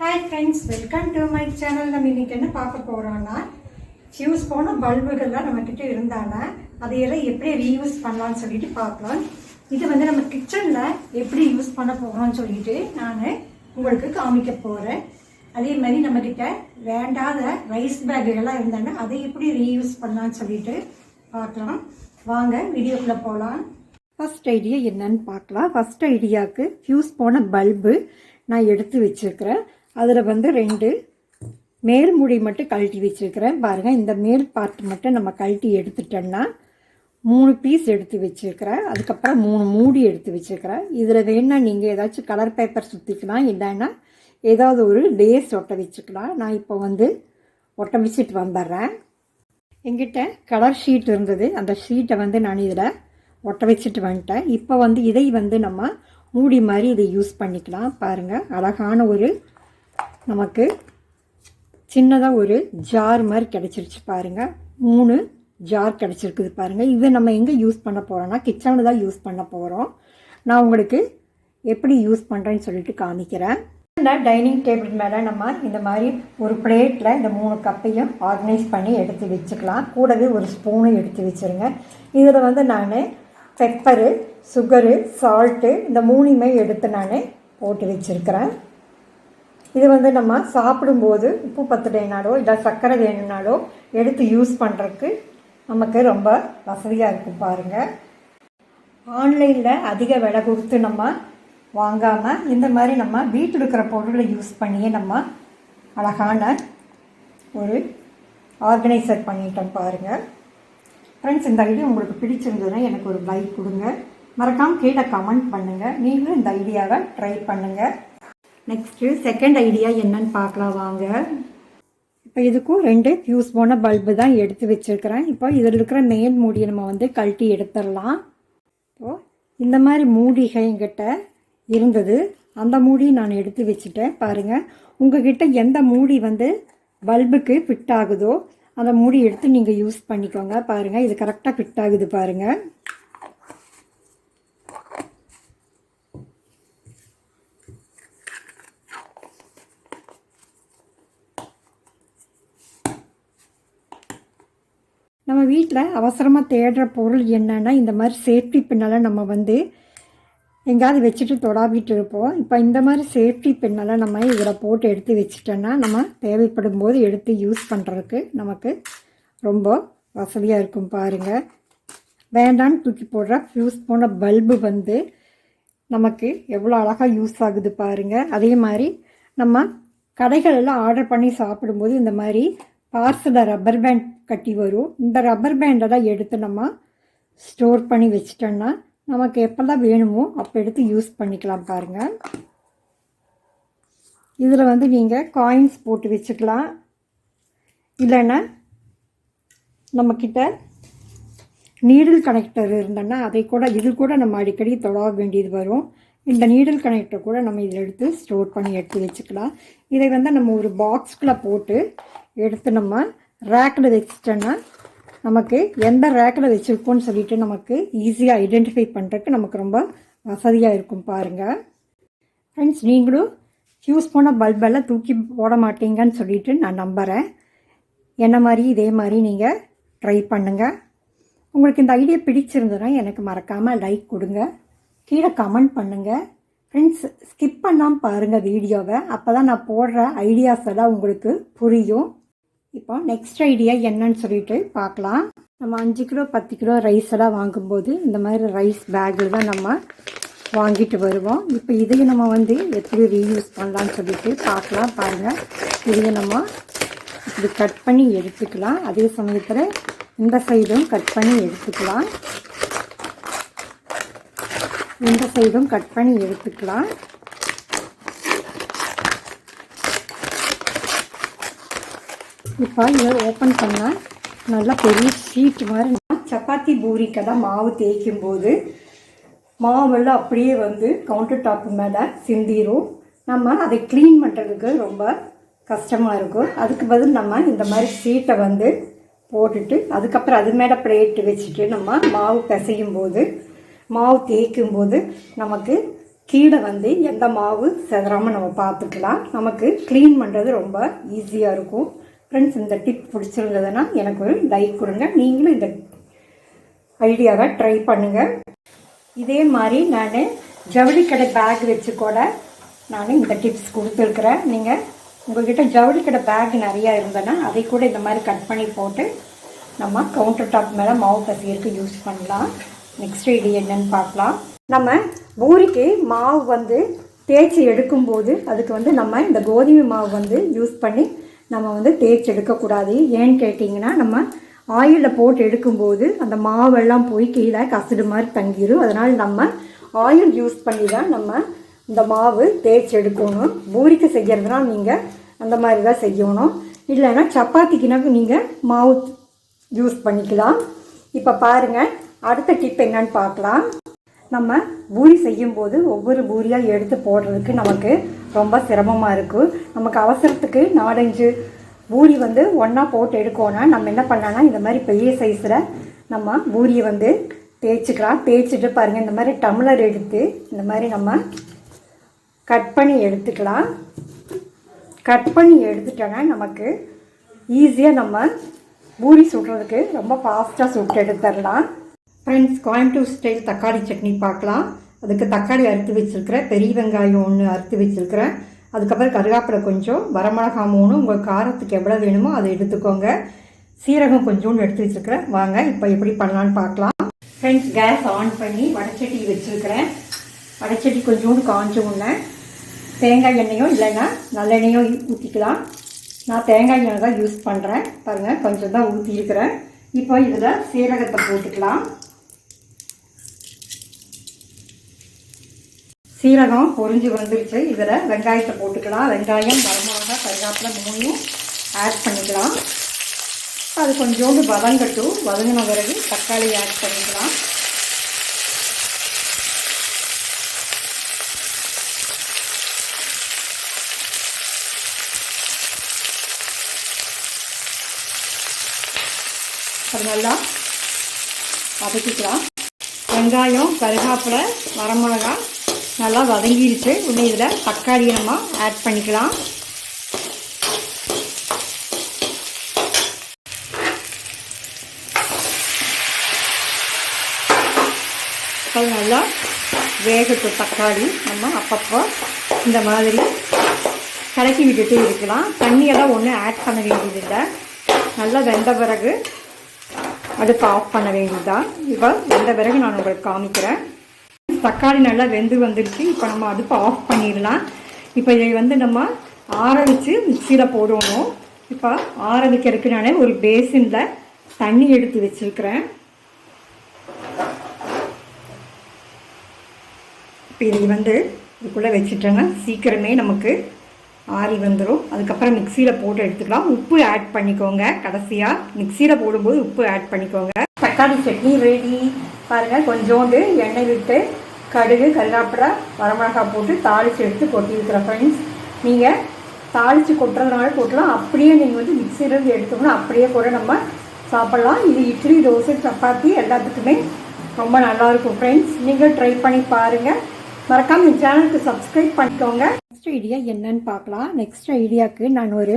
Hi friends welcome to my channel நம்ம இன்னைக்கு என்ன பார்க்க போகிறோன்னா ஃபியூஸ் போன பல்புகள்லாம் நம்மக்கிட்ட இருந்தானா அதையெல்லாம் எப்படி ரீயூஸ் பண்ணலாம்னு சொல்லிட்டு பார்க்கலாம். இது வந்து நம்ம கிச்சனில் எப்படி யூஸ் பண்ண போகிறோம்னு சொல்லிட்டு நான் உங்களுக்கு காமிக்க போகிறேன் அதே மாதிரி நம்மக்கிட்ட வேண்டாத ரைஸ் பேக்குகள்லாம் இருந்தாங்கன்னா அதை எப்படி ரீயூஸ் பண்ணலாம்னு சொல்லிட்டு பார்க்கலாம். வாங்க வீடியோக்குள்ளே போகலாம் ஃபஸ்ட் ஐடியா என்னன்னு பார்க்கலாம். ஃபஸ்ட் ஐடியாவுக்கு ஃபியூஸ் போன பல்பு நான் எடுத்து வச்சுருக்கிறேன். அதில் வந்து ரெண்டு மேல் மூடி மட்டும் கழட்டி வச்சுருக்கிறேன். பாருங்கள் இந்த மேல் பார்ட் மட்டும் நம்ம கழட்டி எடுத்துட்டோம்னா மூணு பீஸ் எடுத்து வச்சுருக்கிறேன். அதுக்கப்புறம் மூணு மூடி எடுத்து வச்சுருக்கிறேன். இதில் வேணால் நீங்கள் ஏதாச்சும் கலர் பேப்பர் சுற்றிக்கலாம் இல்லைன்னா ஏதாவது ஒரு டேஸ் ஒட்ட வச்சுக்கலாம். நான் இப்போ வந்து ஒட்ட வச்சுட்டு வந்துடுறேன். எங்கிட்ட கலர் ஷீட் இருந்தது. அந்த ஷீட்டை வந்து நான் இதில் ஒட்ட வச்சுட்டு வந்துட்டேன். இப்போ வந்து இதை வந்து நம்ம மூடி மாதிரி இதை யூஸ் பண்ணிக்கலாம். பாருங்கள் அழகான ஒரு நமக்கு சின்னதாக ஒரு ஜார் மாதிரி கிடச்சிருச்சு பாருங்கள் மூணு ஜார் கிடச்சிருக்குது பாருங்கள் இதை நம்ம எங்கே யூஸ் பண்ண போகிறோன்னா கிச்சனில் தான் யூஸ் பண்ண போகிறோம் நான் உங்களுக்கு எப்படி யூஸ் பண்ணுறேன்னு சொல்லிட்டு காமிக்கிறேன். இந்த டைனிங் டேபிள் மேலே நம்ம இந்த மாதிரி ஒரு பிளேட்டில் இந்த மூணு கப்பையும் ஆர்கனைஸ் பண்ணி எடுத்து வச்சுக்கலாம். கூடவே ஒரு ஸ்பூனும் எடுத்து வச்சுருங்க. இதில் வந்து நான் பெப்பரு சுகரு சால்ட்டு இந்த மூணுமே எடுத்து நான் போட்டு வச்சுருக்கிறேன். இது வந்து நம்ம சாப்பிடும்போது உப்பு பத்துடைனாலோ இல்லை சர்க்கரை வேணும்னாலோ எடுத்து யூஸ் பண்ணுறதுக்கு நமக்கு ரொம்ப வசதியாக இருக்கும் பாருங்கள் ஆன்லைனில் அதிக விலை கொடுத்து நம்ம வாங்காமல் இந்த மாதிரி நம்ம வீட்டில் இருக்கிற பொருளை யூஸ் பண்ணியே நம்ம அழகான ஒரு ஆர்கனைசர் பண்ணிட்டோம் பாருங்கள் ஃப்ரெண்ட்ஸ் இந்த ஐடியா உங்களுக்கு பிடிச்சிருந்ததுன்னா எனக்கு ஒரு லைக் கொடுங்க. மறக்காமல் கீழே கமெண்ட் பண்ணுங்கள் நீங்களும் இந்த ஐடியாவை ட்ரை பண்ணுங்கள் நெக்ஸ்ட்டு செகண்ட் ஐடியா என்னன்னு பார்க்கலாம் வாங்க. இப்போ இதுக்கும் ரெண்டு ஃபியூஸ் போன பல்பு தான் எடுத்து வச்சுருக்கிறேன். இப்போ இதில் இருக்கிற மெயின் மூடியை நம்ம வந்து கழட்டி எடுத்துடலாம். இப்போ இந்த மாதிரி மூடிகை என்கிட்ட இருந்தது. அந்த மூடி நான் எடுத்து வச்சுட்டேன். பாருங்கள் உங்ககிட்ட எந்த மூடி வந்து பல்புக்கு ஃபிட் ஆகுதோ அந்த மூடி எடுத்து நீங்கள் யூஸ் பண்ணிக்கோங்க. பாருங்கள் இது கரெக்டாக ஃபிட் ஆகுது பாருங்கள் நம்ம வீட்டில் அவசரமாக தேடுற பொருள் என்னென்னா இந்த மாதிரி சேஃப்டி பின்னெல்லாம் நம்ம வந்து எங்கேயாவது வச்சுட்டு தொடாவிட்டு இருப்போம். இப்போ இந்த மாதிரி சேஃப்டி பின்னெல்லாம் நம்ம இதில் போட்டு எடுத்து வச்சுட்டோன்னா நம்ம தேவைப்படும் போது எடுத்து யூஸ் பண்ணுறதுக்கு நமக்கு ரொம்ப வசதியாக இருக்கும் பாருங்கள் வேண்டான்னு தூக்கி போடுற ஃபியூஸ் போன பல்பு வந்து நமக்கு எவ்வளோ அழகாக யூஸ் ஆகுது பாருங்கள் அதே மாதிரி நம்ம கடைகளெல்லாம் ஆர்டர் பண்ணி சாப்பிடும்போது இந்த மாதிரி பார்சலில் ரப்பர் பேண்ட் கட்டி வரும். இந்த ரப்பர் பேண்டை தான் எடுத்து நம்ம ஸ்டோர் பண்ணி வச்சிட்டோன்னா நமக்கு எப்போல்லாம் வேணுமோ அப்போ எடுத்து யூஸ் பண்ணிக்கலாம் பாருங்கள் இதில் வந்து நீங்கள் காயின்ஸ் போட்டு வச்சுக்கலாம். இல்லைன்னா நம்மக்கிட்ட நீடில் கனெக்டர் இருந்தோன்னா அதை கூட இது கூட நம்ம அடிக்கடி தொட வேண்டியது வரும். இந்த நீடில் கனெக்டர் கூட நம்ம இதில் எடுத்து ஸ்டோர் பண்ணி எடுத்து வச்சுக்கலாம். இதை வந்து நம்ம ஒரு பாக்ஸ்குள்ளே போட்டு எடுத்து நம்ம ரேக்கில் வச்சிட்டோன்னா நமக்கு எந்த ரேக்கில் வச்சுருக்கோன்னு சொல்லிட்டு நமக்கு ஈஸியாக ஐடென்டிஃபை பண்ணுறதுக்கு நமக்கு ரொம்ப வசதியாக இருக்கும் பாருங்கள் ஃப்ரெண்ட்ஸ் நீங்களும் யூஸ் பண்ண பல்பெல்லாம் தூக்கி போட மாட்டீங்கன்னு சொல்லிட்டு நான் நம்புகிறேன் என்ன மாதிரி இதே மாதிரி நீங்கள் ட்ரை பண்ணுங்கள் உங்களுக்கு இந்த ஐடியா பிடிச்சிருந்ததுன்னா எனக்கு மறக்காமல் லைக் கொடுங்க. கீழே கமெண்ட் பண்ணுங்கள் ஃப்ரெண்ட்ஸ் ஸ்கிப் பண்ணாமல் பாருங்கள் வீடியோவை அப்போ தான் நான் போடுற ஐடியாஸ் எல்லாம் உங்களுக்கு புரியும். இப்போ நெக்ஸ்ட் ஐடியா என்னன்னு சொல்லிட்டு பார்க்கலாம். நம்ம அஞ்சு கிலோ பத்து கிலோ ரைஸ் எல்லாம் வாங்கும்போது இந்த மாதிரி ரைஸ் பேக்கில் தான் நம்ம வாங்கிட்டு வருவோம். இப்போ இதையும் நம்ம வந்து எப்படி ரீயூஸ் பண்ணலாம்னு சொல்லிட்டு பார்க்கலாம். பாருங்கள் இதையும் நம்ம இப்படி கட் பண்ணி எடுத்துக்கலாம். அதே சமயத்தில் இந்த சைடும் கட் பண்ணி எடுத்துக்கலாம். இந்த சைடும் கட் பண்ணி எடுத்துக்கலாம். இப்போ இதை ஓப்பன் பண்ணால் நல்லா பெரிய ஷீட் மாதிரி சப்பாத்தி பூரிக்கெல்லாம் மாவு தேய்க்கும் போது மாவெல்லாம் அப்படியே வந்து கவுண்டர் டாப்பு மேலே சிந்திரும். நம்ம அதை க்ளீன் பண்ணுறதுக்கு ரொம்ப கஷ்டமாக இருக்கும். அதுக்கு பதில் நம்ம இந்த மாதிரி ஷீட்டை வந்து போட்டுட்டு அதுக்கப்புறம் அது மேலே பிளேட்டு வச்சுட்டு நம்ம மாவு பிசையும் போது மாவு தேய்க்கும் போது நமக்கு கீழே வந்து எந்த மாவு செதறாமல் நம்ம பார்த்துக்கலாம். நமக்கு க்ளீன் பண்ணுறது ரொம்ப ஈஸியாக இருக்கும். ஃப்ரெண்ட்ஸ் இந்த டிப் பிடிச்சிருந்ததுன்னா எனக்கு ஒரு லைக் கொடுங்க. நீங்களும் இந்த ஐடியாவை ட்ரை பண்ணுங்கள் இதே மாதிரி நான் ஜவுளி கடை பேக் வச்சு கூட நான் இந்த டிப்ஸ் கொடுத்துருக்குறேன். நீங்கள் உங்கள்கிட்ட ஜவுளி கடை பேக் நிறையா இருந்ததுன்னா அதை கூட இந்த மாதிரி கட் பண்ணி போட்டு நம்ம கவுண்டர் டாப் மேலே மாவு பசியருக்கு யூஸ் பண்ணலாம். நெக்ஸ்ட் இது என்னன்னு பார்க்கலாம். நம்ம பூரிக்கு மாவு வந்து தேய்ச்சி எடுக்கும்போது அதுக்கு வந்து நம்ம இந்த கோதுமை மாவு வந்து யூஸ் பண்ணி நம்ம வந்து தேய்ச்சி எடுக்கக்கூடாது. ஏன்னு கேட்டிங்கன்னா நம்ம ஆயிலில் போட்டு எடுக்கும்போது அந்த மாவெல்லாம் போய் கீழே கசடு மாதிரி தங்கிடும் அதனால் நம்ம ஆயில் யூஸ் பண்ணி தான் நம்ம இந்த மாவு தேய்ச்சி எடுக்கணும். பூரிக்கு செய்கிறதுனா நீங்கள் அந்த மாதிரி தான் செய்யணும். இல்லைன்னா சப்பாத்திக்குனா நீங்கள் மாவு யூஸ் பண்ணிக்கலாம். இப்போ பாருங்கள் அடுத்த டிப் என்னன்னு பார்க்கலாம். நம்ம பூரி செய்யும்போது ஒவ்வொரு பூரியாக எடுத்து போடுறதுக்கு நமக்கு ரொம்ப சிரமமாக இருக்கும் நமக்கு அவசரத்துக்கு நாலஞ்சு பூரி வந்து ஒன்றா போட்டு எடுக்கோன்னா நம்ம என்ன பண்ணலாம்னா இந்த மாதிரி பெரிய சைஸில் நம்ம பூரியை வந்து தேய்ச்சிக்கலாம். தேய்ச்சிட்டு பாருங்கள் இந்த மாதிரி டம்ளர் எடுத்து இந்த மாதிரி நம்ம கட் பண்ணி எடுத்துக்கலாம். கட் பண்ணி எடுத்துட்டோன்னா நமக்கு ஈஸியாக நம்ம பூரி சுடுறதுக்கு ரொம்ப ஃபாஸ்ட்டாக சுட்டு எடுத்துடலாம். ஃப்ரெண்ட்ஸ் கோயம்புத்தூர் ஸ்டைல் தக்காளி சட்னி பார்க்கலாம். அதுக்கு தக்காளி அறுத்து வச்சுருக்கிறேன் பெரிய வெங்காயம் ஒன்று அறுத்து வச்சுருக்கிறேன். அதுக்கப்புறம் கருவேப்பிலை கொஞ்சம் வரமிளகா மூணு உங்கள் காரத்துக்கு எவ்வளோ வேணுமோ அதை எடுத்துக்கோங்க. சீரகம் கொஞ்சோண்டு எடுத்து வச்சுருக்கிறேன். வாங்க இப்போ எப்படி பண்ணலான்னு பார்க்கலாம். ஃப்ரெண்ட்ஸ் கேஸ் ஆன் பண்ணி வடச்சட்டி வச்சுருக்கிறேன். வடச்சட்டி கொஞ்சோண்டு காஞ்ச உடனே தேங்காய் எண்ணெயோ இல்லைன்னா நல்லெண்ணெயோ ஊற்றிக்கலாம் நான் தேங்காய் எண்ணெய் தான் யூஸ் பண்ணுறேன் பாருங்கள் கொஞ்சம் தான் ஊற்றிருக்கிறேன் இப்போ இதில் சீரகத்தை போட்டுக்கலாம். சீரகம் பொறிஞ்சு வந்துருச்சு. இதில் வெங்காயத்தை போட்டுக்கலாம். வெங்காயம் வரமிளகா கருகாப்பில் மூணையும் ஆட் பண்ணிக்கலாம். அது கொஞ்சோண்டு வதங்கட்டும் வதங்கின பிறகு தக்காளி ஆட் பண்ணிக்கலாம். அது நல்லா வதக்கிக்கலாம். வெங்காயம் கருகாப்பில் வரமிளகா நல்லா வதங்கிடுச்சு உடனே இதில் தக்காளியை நம்ம ஆட் பண்ணிக்கலாம். அது நல்லா வேகட்டும். தக்காளி நம்ம அப்பப்போ இந்த மாதிரி கலக்கி விட்டுட்டு இருக்கலாம். தண்ணியெல்லாம் ஒன்றும் ஆட் பண்ண வேண்டியதில்லை. நல்லா வெந்த பிறகு அடுப்பு ஆஃப் பண்ண வேண்டியதுதான். இப்போ வெந்த பிறகு நான் உங்களுக்கு காமிக்கிறேன். தக்காளி நல்லா வெந்து வந்துருச்சு இப்போ நம்ம அடுப்பை ஆஃப் பண்ணிடலாம். இப்போ இதை வந்து நம்ம ஆற வச்சு மிக்சியில் போடணும். இப்போ ஆற வைக்கிறதுக்கு நான் ஒரு பேசினில் தண்ணி எடுத்து வச்சுருக்கிறேன். இப்போ இதை வந்து இதுக்குள்ளே வச்சுட்டோன்னா சீக்கிரமே நமக்கு ஆறி வந்துடும் அதுக்கப்புறம் மிக்சியில் போட்டு எடுத்துக்கலாம். உப்பு ஆட் பண்ணிக்கோங்க. கடைசியாக மிக்சியில் போடும்போது உப்பு ஆட் பண்ணிக்கோங்க. தக்காளி சட்னி ரெடி பாருங்கள் கொஞ்சோண்டு எண்ணெய் விட்டு கடுகு கருவேப்பிலை வரமிளகா போட்டு தாளித்து எடுத்து கொட்டியிருக்கிற ஃப்ரெண்ட்ஸ் நீங்கள் தாளித்து கொட்டுறதுனால போட்டலாம் அப்படியே நீங்கள் வந்து மிக்சிலேருந்து எடுத்தோம்னா அப்படியே கூட நம்ம சாப்பிட்லாம். இது இட்லி தோசை சப்பாத்தி எல்லாத்துக்குமே ரொம்ப நல்லாயிருக்கும் ஃப்ரெண்ட்ஸ் நீங்கள் ட்ரை பண்ணி பாருங்கள் மறக்காமல் இந்த சேனலுக்கு சப்ஸ்கிரைப் பண்ணிக்கோங்க. நெக்ஸ்ட் ஐடியா என்னன்னு பார்க்கலாம். நெக்ஸ்ட் ஐடியாவுக்கு நான் ஒரு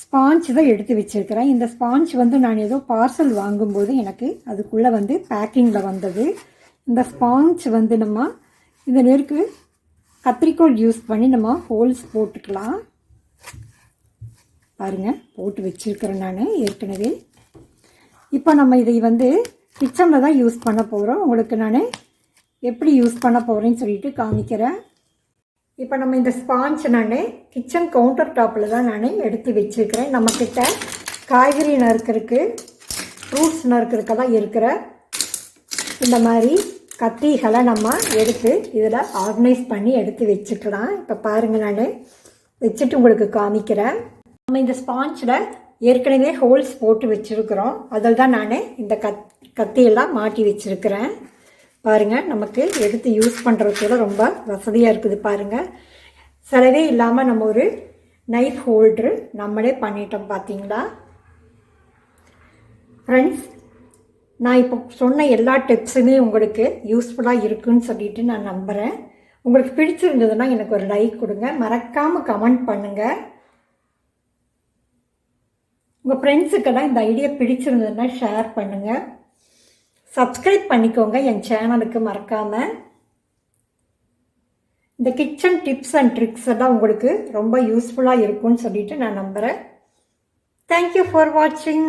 ஸ்பாஞ்ச் தான் எடுத்து வச்சுருக்கிறேன். இந்த ஸ்பாஞ்ச் வந்து நான் ஏதோ பார்சல் வாங்கும்போது எனக்கு அதுக்குள்ளே வந்து பேக்கிங்கில் வந்தது. இந்த ஸ்பாஞ்ச் வந்து நம்ம இந்த நெருக்கு கத்திரிக்கோல் யூஸ் பண்ணி நம்ம ஹோல்ஸ் போட்டுக்கலாம். பாருங்க போட்டு வச்சுருக்கிறேன் நான் ஏற்கனவே. இப்போ நம்ம இதை வந்து கிச்சனில் தான் யூஸ் பண்ண போகிறோம் உங்களுக்கு நான் எப்படி யூஸ் பண்ண போகிறேன்னு சொல்லிட்டு காமிக்கிறேன். இப்போ நம்ம இந்த ஸ்பாஞ்ச் நான் கிச்சன் கவுண்டர் டாப்பில் தான் நான் எடுத்து வச்சுருக்கிறேன். நம்மக்கிட்ட காய்கறி நறுக்கிறதுக்கு ஃப்ரூட்ஸ் நறுக்கிறதுக்கெல்லாம் இருக்கிற இந்த மாதிரி கத்திகளை நம்ம எடுத்து இதில் ஆர்கனைஸ் பண்ணி எடுத்து வச்சுக்கலாம். இப்போ பாருங்கள் நான். வச்சுட்டு உங்களுக்கு காமிக்கிறேன். நம்ம இந்த ஸ்பாஞ்சில் ஏற்கனவே ஹோல்ஸ் போட்டு வச்சுருக்குறோம். அதில் தான் நான் இந்த கத் கத்தியெல்லாம் மாட்டி வச்சுருக்கிறேன். பாருங்கள் நமக்கு எடுத்து யூஸ் பண்ணுறதுக்கு ரொம்ப வசதியாக இருக்குது பாருங்கள் செலவே இல்லாமல் நம்ம ஒரு நைஃப் ஹோல்ட்ரு நம்மளே பண்ணிட்டோம் பார்த்தீங்களா ஃப்ரெண்ட்ஸ் நான் இப்போ சொன்ன எல்லா டிப்ஸுமே உங்களுக்கு யூஸ்ஃபுல்லாக இருக்குன்னு சொல்லிட்டு நான் நம்புகிறேன் உங்களுக்கு பிடிச்சிருந்ததுன்னா எனக்கு ஒரு லைக் கொடுங்க. மறக்காமல் கமெண்ட் பண்ணுங்கள் உங்கள் ஃப்ரெண்ட்ஸுக்கெல்லாம் இந்த ஐடியா பிடிச்சிருந்ததுன்னா ஷேர் பண்ணுங்கள் சப்ஸ்கிரைப் பண்ணிக்கோங்க என் சேனலுக்கு மறக்காமல் இந்த கிச்சன் டிப்ஸ் அண்ட் ட்ரிக்ஸ் எல்லாம் உங்களுக்கு ரொம்ப யூஸ்ஃபுல்லாக இருக்கும்னு சொல்லிட்டு நான் நம்புகிறேன் தேங்க்யூ ஃபார் வாட்சிங்